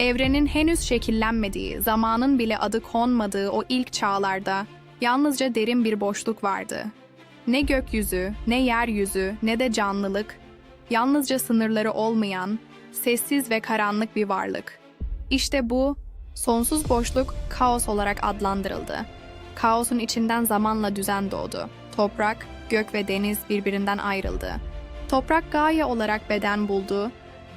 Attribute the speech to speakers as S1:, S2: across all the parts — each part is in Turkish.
S1: Evrenin henüz şekillenmediği, zamanın bile adı konmadığı o ilk çağlarda yalnızca derin bir boşluk vardı. Ne gökyüzü, ne yeryüzü, ne de canlılık, yalnızca sınırları olmayan, sessiz ve karanlık bir varlık. İşte bu, sonsuz boşluk kaos olarak adlandırıldı. Kaosun içinden zamanla düzen doğdu. Toprak, gök ve deniz birbirinden ayrıldı. Toprak Gaia olarak beden buldu,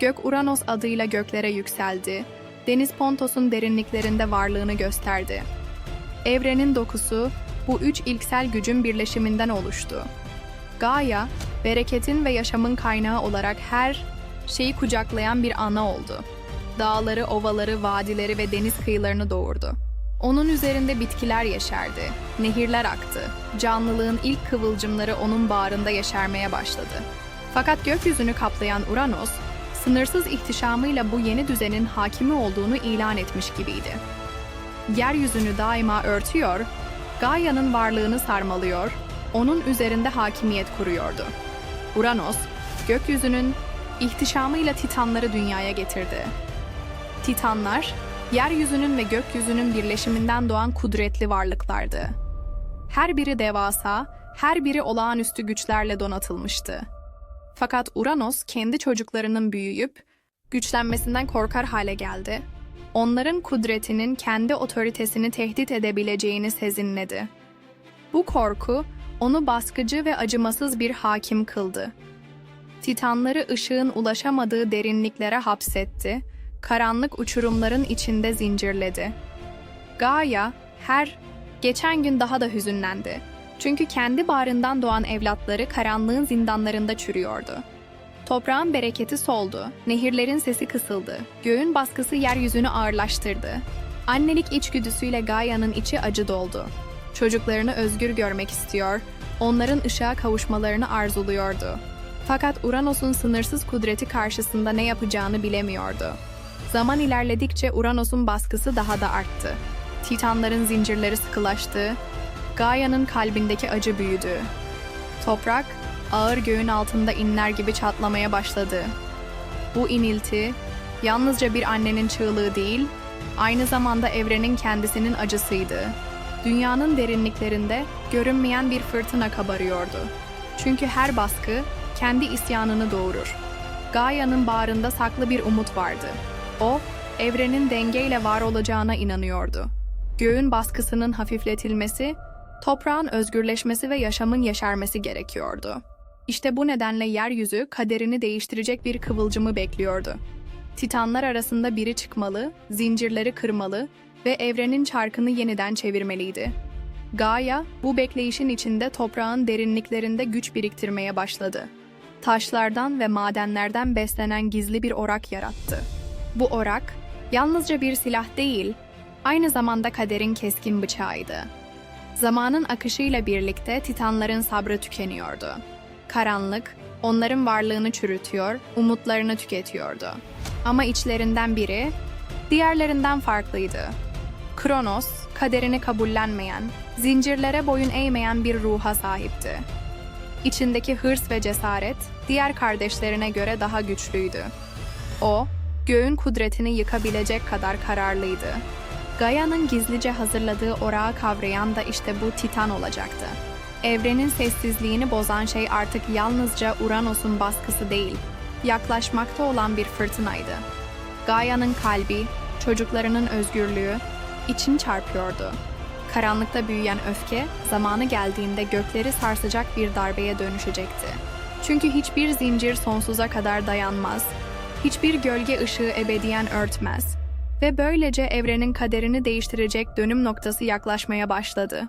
S1: gök Uranos adıyla göklere yükseldi, deniz Pontos'un derinliklerinde varlığını gösterdi. Evrenin dokusu bu üç ilksel gücün birleşiminden oluştu. Gaia, bereketin ve yaşamın kaynağı olarak her şeyi kucaklayan bir ana oldu. Dağları, ovaları, vadileri ve deniz kıyılarını doğurdu. Onun üzerinde bitkiler yeşerdi, nehirler aktı. Canlılığın ilk kıvılcımları onun bağrında yeşermeye başladı. Fakat gökyüzünü kaplayan Uranos, sınırsız ihtişamıyla bu yeni düzenin hakimi olduğunu ilan etmiş gibiydi. Yeryüzünü daima örtüyor, Gaia'nın varlığını sarmalıyor, onun üzerinde hakimiyet kuruyordu. Uranos, gökyüzünün ihtişamıyla Titanları dünyaya getirdi. Titanlar, yeryüzünün ve gökyüzünün birleşiminden doğan kudretli varlıklardı. Her biri devasa, her biri olağanüstü güçlerle donatılmıştı. Fakat Uranos kendi çocuklarının büyüyüp güçlenmesinden korkar hale geldi. Onların kudretinin kendi otoritesini tehdit edebileceğini sezinledi. Bu korku onu baskıcı ve acımasız bir hakim kıldı. Titanları ışığın ulaşamadığı derinliklere hapsetti, karanlık uçurumların içinde zincirledi. Gaia her geçen gün daha da hüzünlendi. Çünkü kendi bağrından doğan evlatları karanlığın zindanlarında çürüyordu. Toprağın bereketi soldu, nehirlerin sesi kısıldı, göğün baskısı yeryüzünü ağırlaştırdı. Annelik içgüdüsüyle Gaia'nın içi acı doldu. Çocuklarını özgür görmek istiyor, onların ışığa kavuşmalarını arzuluyordu. Fakat Uranos'un sınırsız kudreti karşısında ne yapacağını bilemiyordu. Zaman ilerledikçe Uranos'un baskısı daha da arttı. Titanların zincirleri sıkılaştı, Gaia'nın kalbindeki acı büyüdü. Toprak, ağır göğün altında inler gibi çatlamaya başladı. Bu inilti, yalnızca bir annenin çığlığı değil, aynı zamanda evrenin kendisinin acısıydı. Dünyanın derinliklerinde görünmeyen bir fırtına kabarıyordu. Çünkü her baskı kendi isyanını doğurur. Gaia'nın bağrında saklı bir umut vardı. O, evrenin dengeyle var olacağına inanıyordu. Göğün baskısının hafifletilmesi, toprağın özgürleşmesi ve yaşamın yeşermesi gerekiyordu. İşte bu nedenle yeryüzü kaderini değiştirecek bir kıvılcımı bekliyordu. Titanlar arasında biri çıkmalı, zincirleri kırmalı ve evrenin çarkını yeniden çevirmeliydi. Gaia bu bekleyişin içinde toprağın derinliklerinde güç biriktirmeye başladı. Taşlardan ve madenlerden beslenen gizli bir orak yarattı. Bu orak yalnızca bir silah değil, aynı zamanda kaderin keskin bıçağıydı. Zamanın akışıyla birlikte Titanların sabrı tükeniyordu. Karanlık, onların varlığını çürütüyor, umutlarını tüketiyordu. Ama içlerinden biri, diğerlerinden farklıydı. Kronos, kaderini kabullenmeyen, zincirlere boyun eğmeyen bir ruha sahipti. İçindeki hırs ve cesaret, diğer kardeşlerine göre daha güçlüydü. O, göğün kudretini yıkabilecek kadar kararlıydı. Gaia'nın gizlice hazırladığı orağı kavrayan da işte bu Titan olacaktı. Evrenin sessizliğini bozan şey artık yalnızca Uranos'un baskısı değil, yaklaşmakta olan bir fırtınaydı. Gaia'nın kalbi, çocuklarının özgürlüğü, için çarpıyordu. Karanlıkta büyüyen öfke, zamanı geldiğinde gökleri sarsacak bir darbeye dönüşecekti. Çünkü hiçbir zincir sonsuza kadar dayanmaz, hiçbir gölge ışığı ebediyen örtmez ve böylece evrenin kaderini değiştirecek dönüm noktası yaklaşmaya başladı.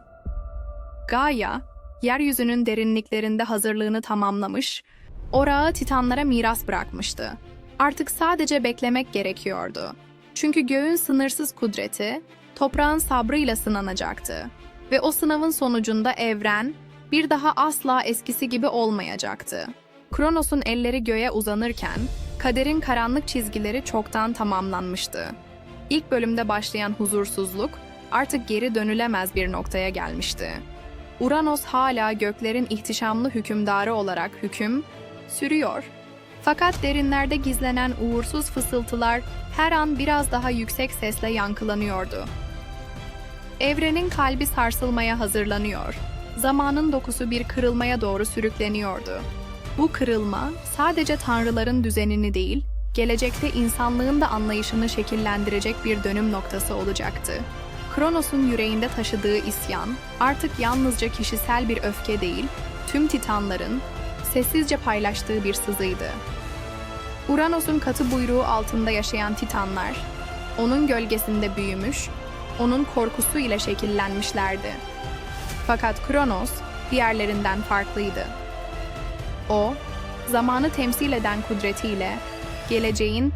S1: Gaia, yeryüzünün derinliklerinde hazırlığını tamamlamış, orağı titanlara miras bırakmıştı. Artık sadece beklemek gerekiyordu. Çünkü göğün sınırsız kudreti, toprağın sabrıyla sınanacaktı. Ve o sınavın sonucunda evren, bir daha asla eskisi gibi olmayacaktı. Kronos'un elleri göğe uzanırken, kaderin karanlık çizgileri çoktan tamamlanmıştı. İlk bölümde başlayan huzursuzluk artık geri dönülemez bir noktaya gelmişti. Uranos hala göklerin ihtişamlı hükümdarı olarak hüküm sürüyor. Fakat derinlerde gizlenen uğursuz fısıltılar her an biraz daha yüksek sesle yankılanıyordu. Evrenin kalbi sarsılmaya hazırlanıyor. Zamanın dokusu bir kırılmaya doğru sürükleniyordu. Bu kırılma sadece tanrıların düzenini değil, gelecekte insanlığın da anlayışını şekillendirecek bir dönüm noktası olacaktı. Kronos'un yüreğinde taşıdığı isyan artık yalnızca kişisel bir öfke değil, tüm titanların sessizce paylaştığı bir sızıydı. Uranos'un katı buyruğu altında yaşayan titanlar, onun gölgesinde büyümüş, onun korkusu ile şekillenmişlerdi. Fakat Kronos diğerlerinden farklıydı. O, zamanı temsil eden kudretiyle geleceğin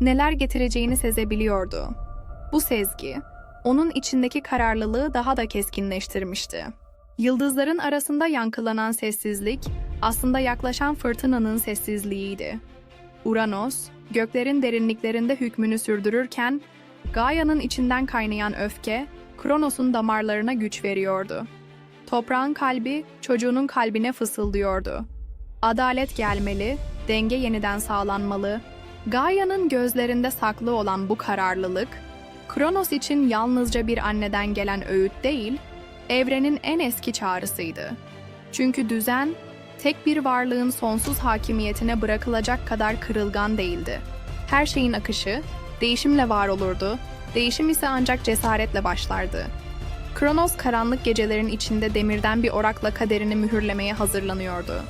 S1: neler getireceğini sezebiliyordu. Bu sezgi, onun içindeki kararlılığı daha da keskinleştirmişti. Yıldızların arasında yankılanan sessizlik, aslında yaklaşan fırtınanın sessizliğiydi. Uranos, göklerin derinliklerinde hükmünü sürdürürken, Gaia'nın içinden kaynayan öfke, Kronos'un damarlarına güç veriyordu. Toprağın kalbi, çocuğunun kalbine fısıldıyordu. Adalet gelmeli, denge yeniden sağlanmalı. Gaia'nın gözlerinde saklı olan bu kararlılık, Kronos için yalnızca bir anneden gelen öğüt değil, evrenin en eski çağrısıydı. Çünkü düzen, tek bir varlığın sonsuz hakimiyetine bırakılacak kadar kırılgan değildi. Her şeyin akışı, değişimle var olurdu, değişim ise ancak cesaretle başlardı. Kronos karanlık gecelerin içinde demirden bir orakla kaderini mühürlemeye hazırlanıyordu.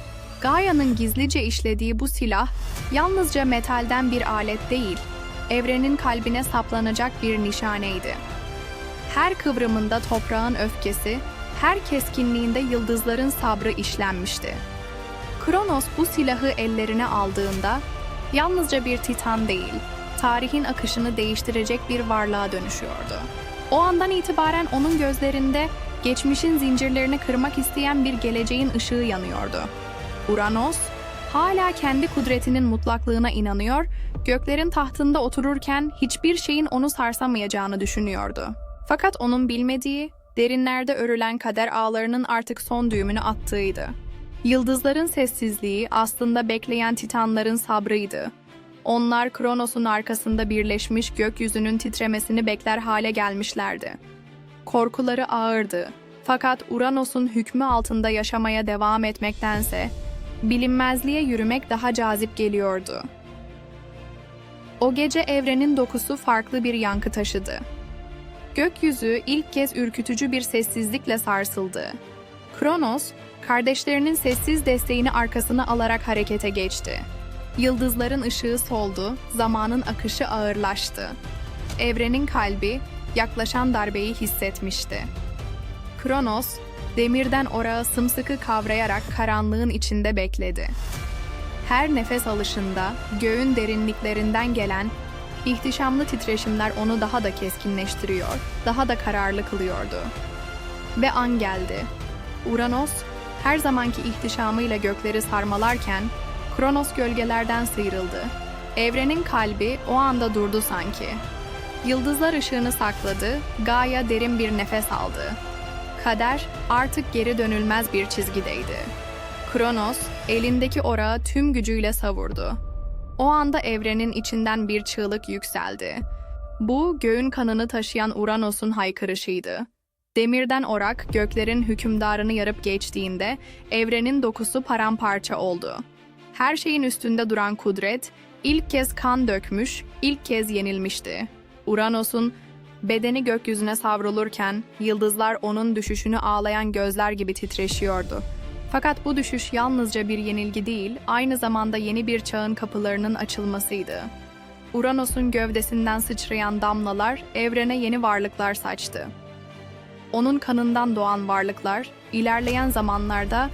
S1: Gaia'nın gizlice işlediği bu silah yalnızca metalden bir alet değil, evrenin kalbine saplanacak bir nişaneydi. Her kıvrımında toprağın öfkesi, her keskinliğinde yıldızların sabrı işlenmişti. Kronos bu silahı ellerine aldığında yalnızca bir titan değil, tarihin akışını değiştirecek bir varlığa dönüşüyordu. O andan itibaren onun gözlerinde geçmişin zincirlerini kırmak isteyen bir geleceğin ışığı yanıyordu. Uranos, hala kendi kudretinin mutlaklığına inanıyor, göklerin tahtında otururken hiçbir şeyin onu sarsamayacağını düşünüyordu. Fakat onun bilmediği, derinlerde örülen kader ağlarının artık son düğümünü attığıydı. Yıldızların sessizliği aslında bekleyen titanların sabrıydı. Onlar Kronos'un arkasında birleşmiş gökyüzünün titremesini bekler hale gelmişlerdi. Korkuları ağırdı. Fakat Uranos'un hükmü altında yaşamaya devam etmektense bilinmezliğe yürümek daha cazip geliyordu. O gece evrenin dokusu farklı bir yankı taşıdı. Gökyüzü ilk kez ürkütücü bir sessizlikle sarsıldı. Kronos, kardeşlerinin sessiz desteğini arkasına alarak harekete geçti. Yıldızların ışığı soldu, zamanın akışı ağırlaştı. Evrenin kalbi yaklaşan darbeyi hissetmişti. Kronos, demirden orağı sımsıkı kavrayarak karanlığın içinde bekledi. Her nefes alışında göğün derinliklerinden gelen ihtişamlı titreşimler onu daha da keskinleştiriyor, daha da kararlı kılıyordu. Ve an geldi. Uranos, her zamanki ihtişamıyla gökleri sarmalarken, Kronos gölgelerden sıyrıldı. Evrenin kalbi o anda durdu sanki. Yıldızlar ışığını sakladı, Gaia derin bir nefes aldı. Kader artık geri dönülmez bir çizgideydi. Kronos elindeki orağı tüm gücüyle savurdu. O anda evrenin içinden bir çığlık yükseldi. Bu göğün kanını taşıyan Uranos'un haykırışıydı. Demirden orak göklerin hükümdarını yarıp geçtiğinde evrenin dokusu paramparça oldu. Her şeyin üstünde duran kudret ilk kez kan dökmüş, ilk kez yenilmişti. Uranos'un bedeni gökyüzüne savrulurken yıldızlar onun düşüşünü ağlayan gözler gibi titreşiyordu. Fakat bu düşüş yalnızca bir yenilgi değil, aynı zamanda yeni bir çağın kapılarının açılmasıydı. Uranos'un gövdesinden sıçrayan damlalar evrene yeni varlıklar saçtı. Onun kanından doğan varlıklar ilerleyen zamanlarda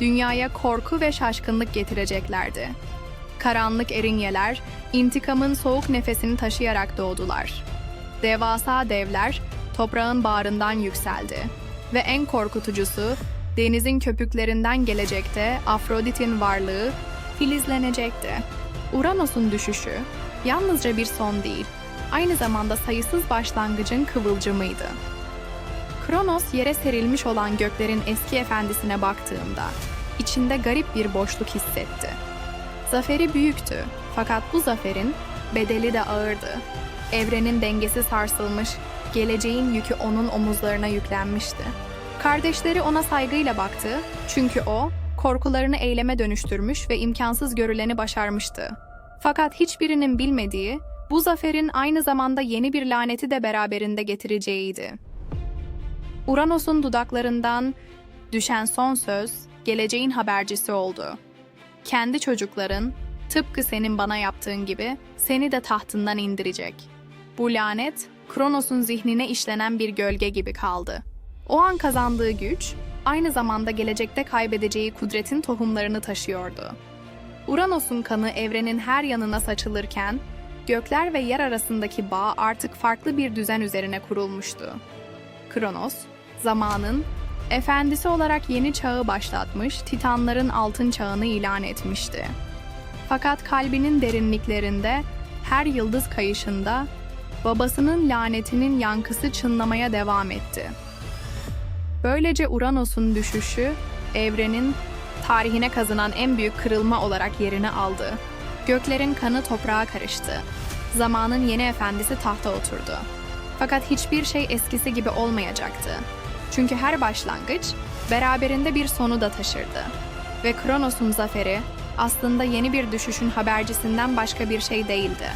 S1: dünyaya korku ve şaşkınlık getireceklerdi. Karanlık erinyeler intikamın soğuk nefesini taşıyarak doğdular. Devasa devler toprağın bağrından yükseldi ve en korkutucusu denizin köpüklerinden gelecekte Afrodit'in varlığı filizlenecekti. Uranos'un düşüşü yalnızca bir son değil, aynı zamanda sayısız başlangıcın kıvılcımıydı. Kronos yere serilmiş olan göklerin eski efendisine baktığında içinde garip bir boşluk hissetti. Zaferi büyüktü fakat bu zaferin bedeli de ağırdı. Evrenin dengesi sarsılmış, geleceğin yükü onun omuzlarına yüklenmişti. Kardeşleri ona saygıyla baktı çünkü o korkularını eyleme dönüştürmüş ve imkansız görüleni başarmıştı. Fakat hiçbirinin bilmediği bu zaferin aynı zamanda yeni bir laneti de beraberinde getireceğiydi. Uranos'un dudaklarından düşen son söz geleceğin habercisi oldu. Kendi çocukların tıpkı senin bana yaptığın gibi seni de tahtından indirecek. Bu lanet Kronos'un zihnine işlenen bir gölge gibi kaldı. O an kazandığı güç aynı zamanda gelecekte kaybedeceği kudretin tohumlarını taşıyordu. Uranos'un kanı evrenin her yanına saçılırken gökler ve yer arasındaki bağ artık farklı bir düzen üzerine kurulmuştu. Kronos, zamanın efendisi olarak yeni çağı başlatmış, Titanların altın çağını ilan etmişti. Fakat kalbinin derinliklerinde, her yıldız kayışında babasının lanetinin yankısı çınlamaya devam etti. Böylece Uranos'un düşüşü, evrenin tarihine kazınan en büyük kırılma olarak yerini aldı. Göklerin kanı toprağa karıştı. Zamanın yeni efendisi tahta oturdu. Fakat hiçbir şey eskisi gibi olmayacaktı. Çünkü her başlangıç beraberinde bir sonu da taşırdı. Ve Kronos'un zaferi aslında yeni bir düşüşün habercisinden başka bir şey değildi.